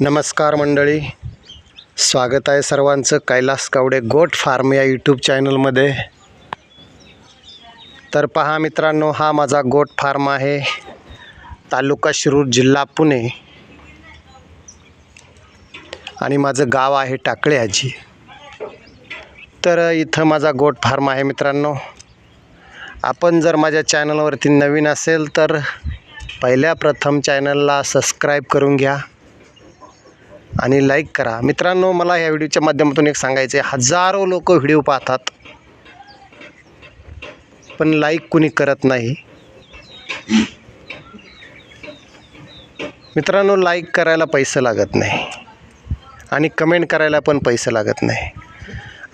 नमस्कार मंडळी. स्वागत आहे सर्वांचं कैलास कावडे गोट फार्म या यूट्यूब चॅनलमध्ये. तर पहा मित्रांनो हा माझा गोट फार्म आहे तालुका शिरूर जिल्हा पुणे. आणि माझं गाव आहे टाकळे आजी तर इथं माझा गोट फार्म आहे मित्रांनो. आपण जर माझ्या चॅनलवरती नवीन असेल तर पहिल्या प्रथम चॅनलला सबस्क्राईब करून घ्या. आणि लाईक करा. मित्रांनो मला ह्या व्हिडिओच्या माध्यमातून एक सांगायचं आहे हजारो लोक व्हिडिओ पाहतात पण लाईक कुणी करत नाही. मित्रांनो लाईक करायला पैसे लागत नाही. आणि कमेंट करायला पण पैसे लागत नाही.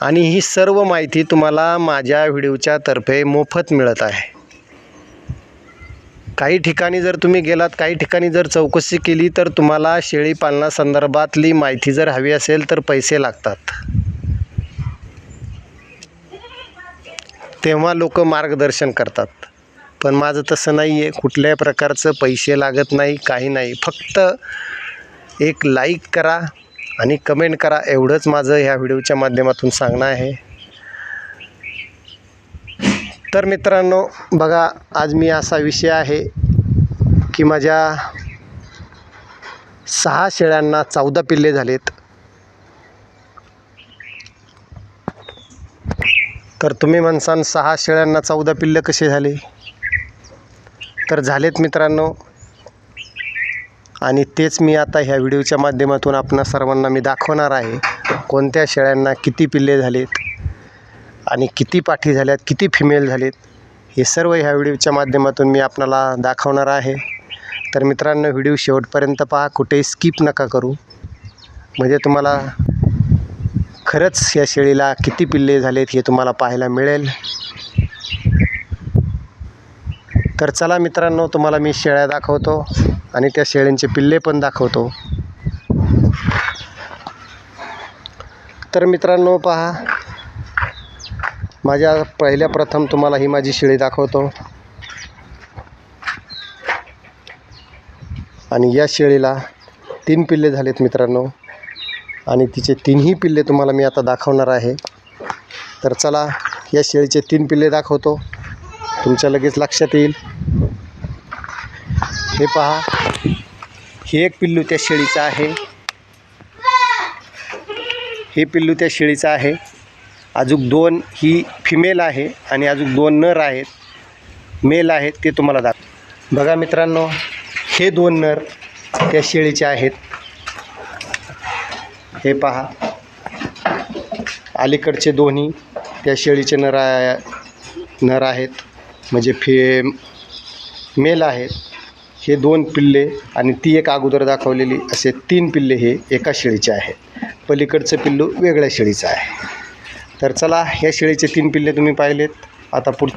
आणि ही सर्व माहिती तुम्हाला माझ्या व्हिडिओच्या तर्फे मोफत मिळत आहे. काही ठिकाणी जर तुम्ही गेलात काही ठिकाणी जर चौकशी केली तर तुम्हाला शेळी पालनासंदर्भातली माहिती जर हवी असेल तर पैसे लागतात. तेव्हा लोक मार्गदर्शन करतात. पण माझं तसं नाही आहे कुठल्याही प्रकारचं पैसे लागत नाही काही नाही. फक्त एक लाईक करा आणि कमेंट करा. एवढंच माझं ह्या व्हिडिओच्या माध्यमातून सांगणं आहे. तर मित्रांनो बघा आज मी असा विषय आहे की माझ्या सहा शेळ्यांना चौदा पिल्ले झालेत. तर तुम्ही म्हणसान सहा शेळ्यांना चौदा पिल्ले कसे झाले? तर झालेत मित्रांनो. आणि तेच मी आता ह्या व्हिडिओच्या माध्यमातून आपणा सर्वांना मी दाखवणार आहे कोणत्या शेळ्यांना किती पिल्ले झालेत. आणि किती पाठी झाल्यात किती फिमेल झालेत हे सर्व ह्या व्हिडिओच्या माध्यमातून मी आपणाला दाखवणार आहे. तर मित्रांनो व्हिडिओ शेवटपर्यंत पहा कुठेही स्किप नका करू. म्हणजे तुम्हाला खरंच या शेळीला किती पिल्ले झालेत हे तुम्हाला पाहायला मिळेल. तर चला मित्रांनो तुम्हाला मी शेळ्या दाखवतो आणि त्या शेळ्यांचे पिल्ले पण दाखवतो. तर मित्रांनो पहा माझ्या पहिल्या प्रथम तुम्हाला ही माझी शेळी दाखवतो. आणि या शेळीला तीन पिल्ले झालेत मित्रांनो. आणि तिचे तीनही पिल्ले तुम्हाला मी आता दाखवणार आहे. तर चला या शेळीचे तीन पिल्ले दाखवतो. तुमच्या लगेच लक्षात येईल. हे पहा. हे एक पिल्लू त्या शेळीचं आहे. हे पिल्लू त्या शेळीचं आहे. अजून दोन ही फिमेल आहे आणि अजून दोन नर आहेत. मेल आहेत ते तुम्हाला दाख बघा मित्रांनो हे दोन नर त्या शेळीचे आहेत. हे पहा. अलीकडचे दोन्ही त्या शेळीचे नर आहे- नर आहेत. म्हणजे फे मेल आहेत. हे दोन पिल्ले आणि ती एक अगोदर दाखवलेली असे तीन पिल्ले हे एका शेळीचे आहेत. पलीकडचं पिल्लू वेगळ्या शेळीचं आहे. तर चला ह्या शेळीचे तीन पिल्ले तुम्ही पाहिलेत. आता पुढ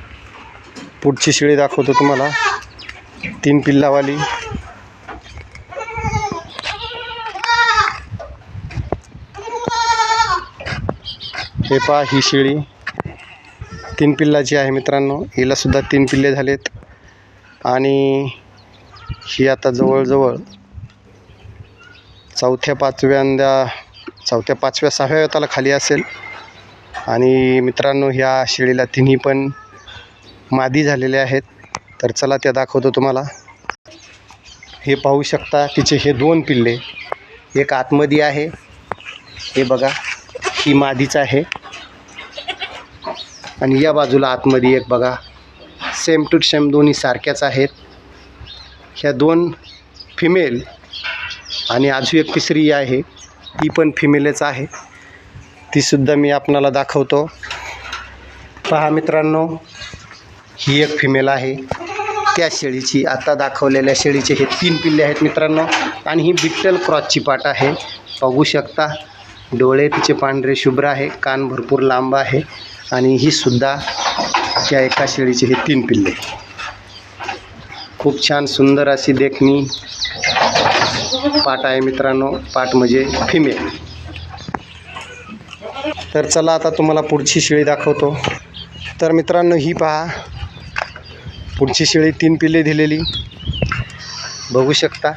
पुढची शेळी दाखवतो तुम्हाला. तीन पिल्लावाली. हे पहा ही शेळी. तीन पिल्लाची आहे मित्रांनो. हिलासुद्धा तीन पिल्ले झालेत. आणि ही आता जवळजवळ चौथ्या पाचव्यांदा चौथ्या पाचव्या सहाव्या त्याला खाली असेल. आणि मित्रांनो ह्या शेळीला तिन्ही पण मादी झालेले आहेत. तर चला त्या दाखवतो तुम्हाला. हे पाहू शकता तिचे हे दोन पिल्ले. एक आतमध्ये आहे. हे बघा ही मादीच आहे. आणि या बाजूला आतमध्ये एक बघा सेम टू सेम दोन्ही सारख्याच आहेत. ह्या दोन फिमेल आणि आजू एक तिसरी आहे. ती पण फिमेलच आहे. तीसुद्धा मी आपणाला दाखवतो. पहा मित्रांनो ही एक फिमेल आहे. त्या शेळीची आता दाखवलेल्या शेळीचे हे तीन पिल्ले आहेत मित्रांनो. आणि ही बिट्टल क्रॉसची पाट आहे. बघू शकता डोळे तिचे पांढरे शुभ्र आहे कान भरपूर लांब आहे. आणि ही सुद्धा त्या एका शेळीचे हे तीन पिल्ले. खूप छान सुंदर अशी देखणी पाट आहे मित्रांनो. पाट म्हणजे फिमेल तर चला आता तुम्हाला पुढची शेळी दाखवतो. तर मित्रांनो ही पहा. पुढची शेळी तीन पिल्ले दिलेली. बघू शकता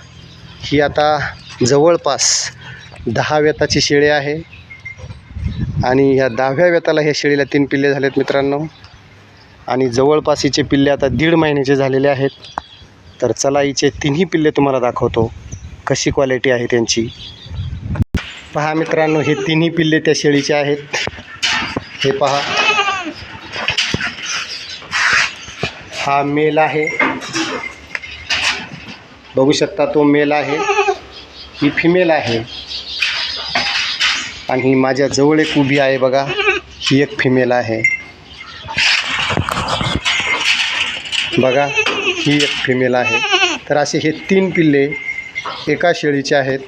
ही आता जवळपास दहा वेताची शेळी आहे. आणि ह्या दहाव्या वेताला ह्या शेळीला तीन पिल्ले झालेत मित्रांनो. आणि जवळपास हिचे पिल्ले आता दीड महिन्याचे झालेले आहेत. तर चला हिचे तिन्ही पिल्ले तुम्हाला दाखवतो. कशी क्वालिटी आहे त्यांची? पहा मित्रांनो हे तिन्ही पिल्ले त्या शेळीचे आहेत. हे पहा. हा मेल आहे. बघू शकता तो मेल आहे. ही फिमेल आहे. आणि ही माझ्या जवळ एक उभी आहे बघा. ही एक फिमेल आहे. बघा ही एक फिमेल आहे. तर असे हे तीन पिल्ले एका शेळीचे आहेत.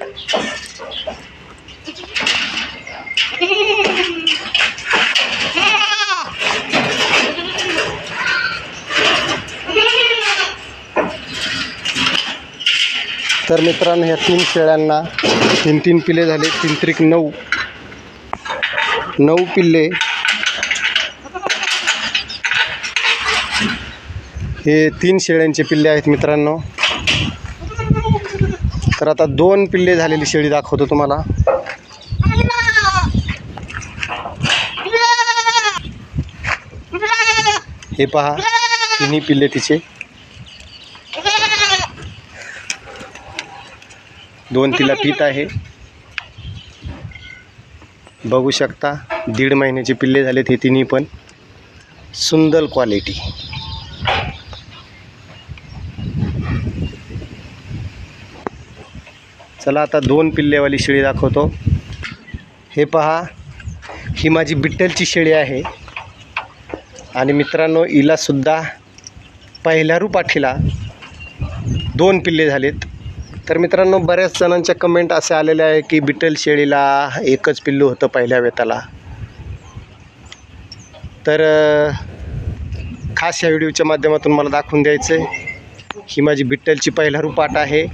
तर मित्रांनो ह्या तीन शेळ्यांना तीन तीन पिल्ले झाले. तीन त्रिक नऊ. नऊ पिल्ले. हे तीन शेळ्यांचे पिल्ले आहेत मित्रांनो. तर आता दोन पिल्ले झालेली शेळी दाखवतो तुम्हाला. हे पहा तिन्ही पिल्ले तिचे. दोन तिला पीत आहे. बघू शकता दीड महिन्याचे पिल्ले झालेत हे तिन्ही पण. सुंदर क्वालिटी चला आता दोन पिल्लेवाली शेळी दाखवतो. हे पहा ही माझी बिट्टलची शेळी आहे. आणि मित्रांनो हिलासुद्धा पहिल्या रुपाठीला दोन पिल्ले झालेत. तर मित्रांनो बऱ्याच जणांच्या कमेंट असे आलेले आहे की बिटल शेळीला एकच पिल्लू होतं पहिल्या वेताला. तर खास या व्हिडिओच्या माध्यमातून मला दाखवून द्यायचं आहे ही माझी बिट्टलची पहिला रूपाट आहे.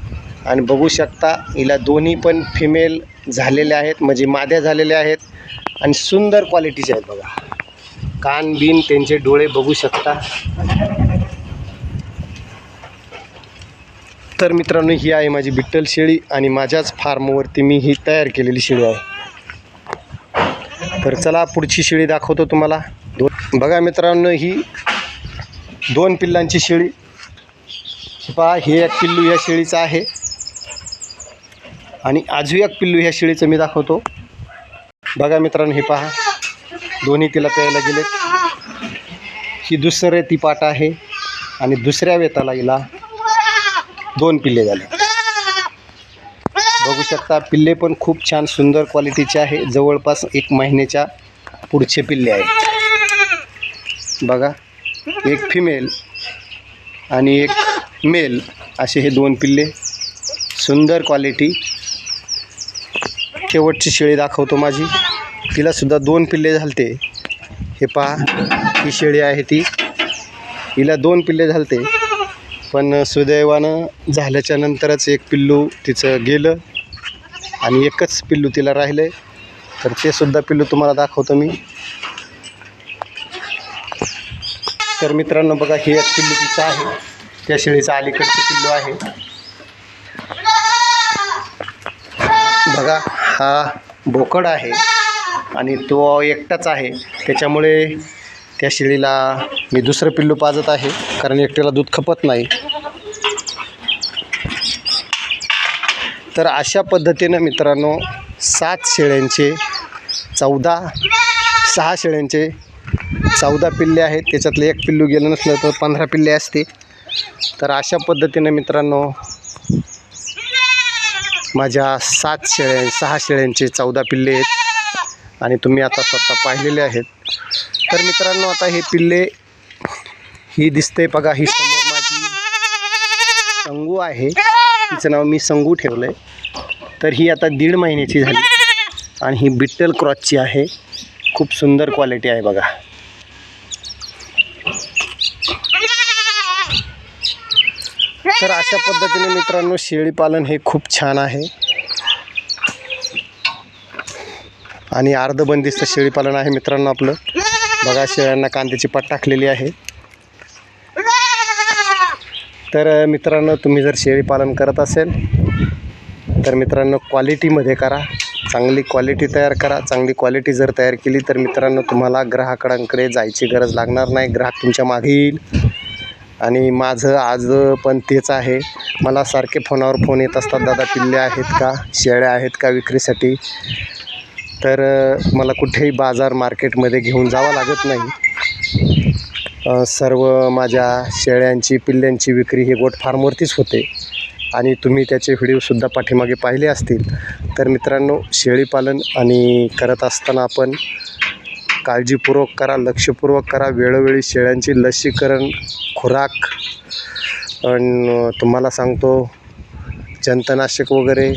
आणि बघू शकता हिला दोन्ही पण फिमेल झालेल्या आहेत म्हणजे माद्या झालेल्या आहेत आणि सुंदर क्वालिटीचे आहेत बघा. कान बिन त्यांचे डोळे बघू शकता. तर मित्रांनो ही आहे माझी बिट्टल शेळी आणि माझ्याच फार्मवरती मी ही तयार केलेली शेळी आहे. तर चला पुढची शेळी दाखवतो तुम्हाला. दोन बघा मित्रांनो ही दोन पिल्लांची शेळी. पहा हे एक पिल्लू ह्या शेळीचं आहे. आणि आजू एक पिल्लू ह्या शेळीचं मी दाखवतो. बघा मित्रांनो हे पहा. दोन्ही तिला प्यायला गेलेत. ही दुसरं ती पाट आहे. आणि दुसऱ्या वेताला हिला दोन पिल्ले झाले. बघू शकता पिल्ले पण खूप छान सुंदर क्वालिटीचे आहे. जवळपास एक महिन्याच्या पुढचे पिल्ले आहेत. बघा एक फिमेल आणि एक मेल असे हे दोन पिल्ले. सुंदर क्वालिटी शेवटची शेळी दाखवतो माझी. तिलासुद्धा दोन पिल्ले झालते. हे पहा ही शेळी आहे ती. हिला दोन पिल्ले झालते. पण सुदैवानं झाल्याच्या नंतरच एक पिल्लू तिचं गेलं आणि एकच पिल्लू तिला राहिलं आहे तर ते सुद्धा पिल्लू तुम्हाला दाखवतो मी. तर मित्रांनो बघा हे एक पिल्लू तिचं आहे. त्या शेळीचं अलीकडचं पिल्लू आहे. बघा हा बोकड आहे आणि तो एकटाच आहे. त्याच्यामुळे त्या शेळीला मी दुसरं पिल्लू पाजत आहे कारण एकट्याला दूध खपत नाही. तर अशा पद्धतीनं मित्रांनो सात शेळ्यांचे चौदा सहा शेळ्यांचे चौदा पिल्ले आहेत. त्याच्यातलं एक पिल्लू गेलं नसलं तर पंधरा पिल्ले असते. तर अशा पद्धतीनं मित्रांनो माझ्या सात शेळ्या सहा शेळ्यांचे चौदा पिल्ले आहेत आणि तुम्ही आता स्वतः पाहिलेले आहेत. तर मित्रांनो आता हे पिल्ले ही दिसते बघा ही समोर माझी संगू आहे. तिचं नाव मी संगू ठेवलं आहे तर ही आता दीड महिन्याची झाली. आणि ही बिट्टल क्रॉसची आहे. खूप सुंदर क्वालिटी आहे बघा. तर अशा पद्धतीने मित्रांनो शेळीपालन हे खूप छान आहे. आणि अर्धबंदिस्त शेळीपालन आहे मित्रांनो आपलं. बघा शेळ्यांना कांद्याची पाट टाकलेली आहे. तर मित्रांनो तुम्ही जर शेळीपालन करत असेल तर मित्रांनो क्वालिटीमध्ये करा. चांगली क्वालिटी तयार करा. चांगली क्वालिटी जर तयार केली तर मित्रांनो तुम्हाला ग्राहकांकडे जायची गरज लागणार नाही. ग्राहक तुमच्या मागे येईल. आणि माझं आज पण तेच आहे. मला सारखे फोनावर फोन येत असतात दादा पिल्ले आहेत का? शेळ्या आहेत का विक्रीसाठी? तर मला कुठेही बाजार मार्केटमध्ये घेऊन जावं लागत नाही. सर्व माझ्या शेळ्यांची पिल्ल्यांची विक्री हे गोट फार्मवरतीच होते. आणि तुम्ही त्याचे व्हिडिओसुद्धा पाठीमागे पाहिले असतील. तर मित्रांनो शेळीपालन आणि करत असताना आपण काळजीपूर्वक करा लक्षपूर्वक करा. वेळोवेळी शेळ्यांची लसीकरण खुराक आणि तुम्हाला सांगतो जंतनाशक वगैरे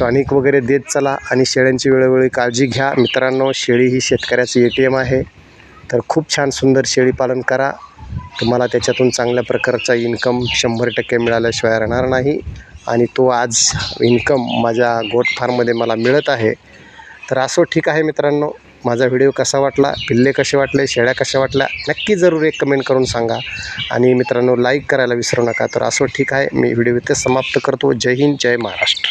टॉनिक वगैरे देत चला आणि शेळ्यांची वेळोवेळी काळजी घ्या. मित्रांनो शेळी ही शेतकऱ्याचं ए टी एम आहे. तर खूप छान सुंदर शेळीपालन करा. तुम्हाला त्याच्यातून चांगल्या प्रकारचा इन्कम शंभर टक्के मिळाल्याशिवाय राहणार नाही. आणि तो आज इन्कम माझ्या गोट फार्ममध्ये मला मिळत आहे. तर असो ठीक आहे मित्रांनो माझा व्हिडिओ कसा वाटला पिल्ले कसे वाटले शेळ्या कशा वाटल्या नक्की जरूर एक कमेंट करून सांगा. आणि मित्रांनो लाईक करायला विसरू नका. तर असो ठीक आहे मी व्हिडिओ इथे समाप्त करतो. जय हिंद जय महाराष्ट्र.